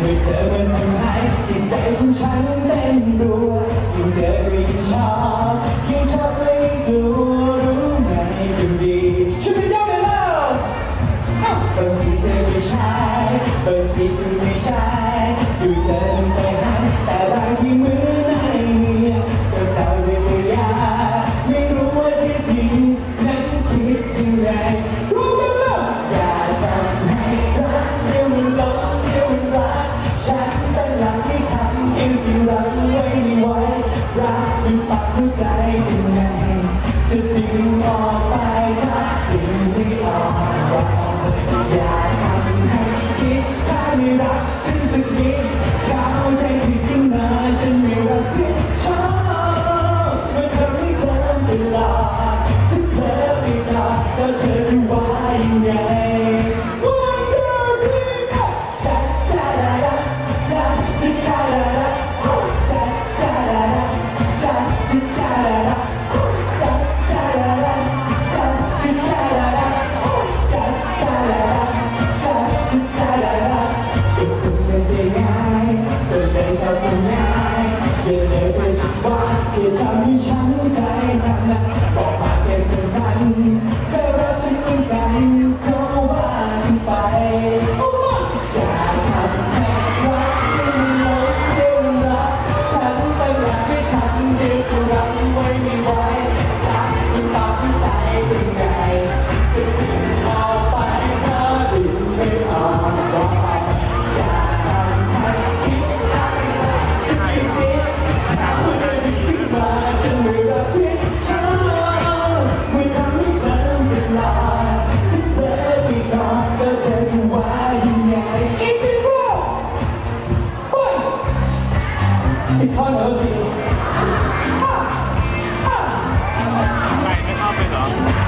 เมื่อเธอมันทำให้จิตใจของฉันเต้นรัวยิ่งเจอ บางทีคุณไม่ใช่อยู่เธอจนใจหายแต่บางทีมือในไม่มีก็เดาได้ไม่ยาไม่รู้ว่าที่จริงนั้นคิดยังไงรู้กันแล้วอย่าทำให้รักเดี๋ยวมันหลงเดี๋ยวมันรักฉันตั้งหลักที่ทำเองที่รักไว้ไม่ไหวรักอยู่ปากหัวใจยังไงจะดึงออก I'm not Ah! Ah! Ah! Ah! Ah!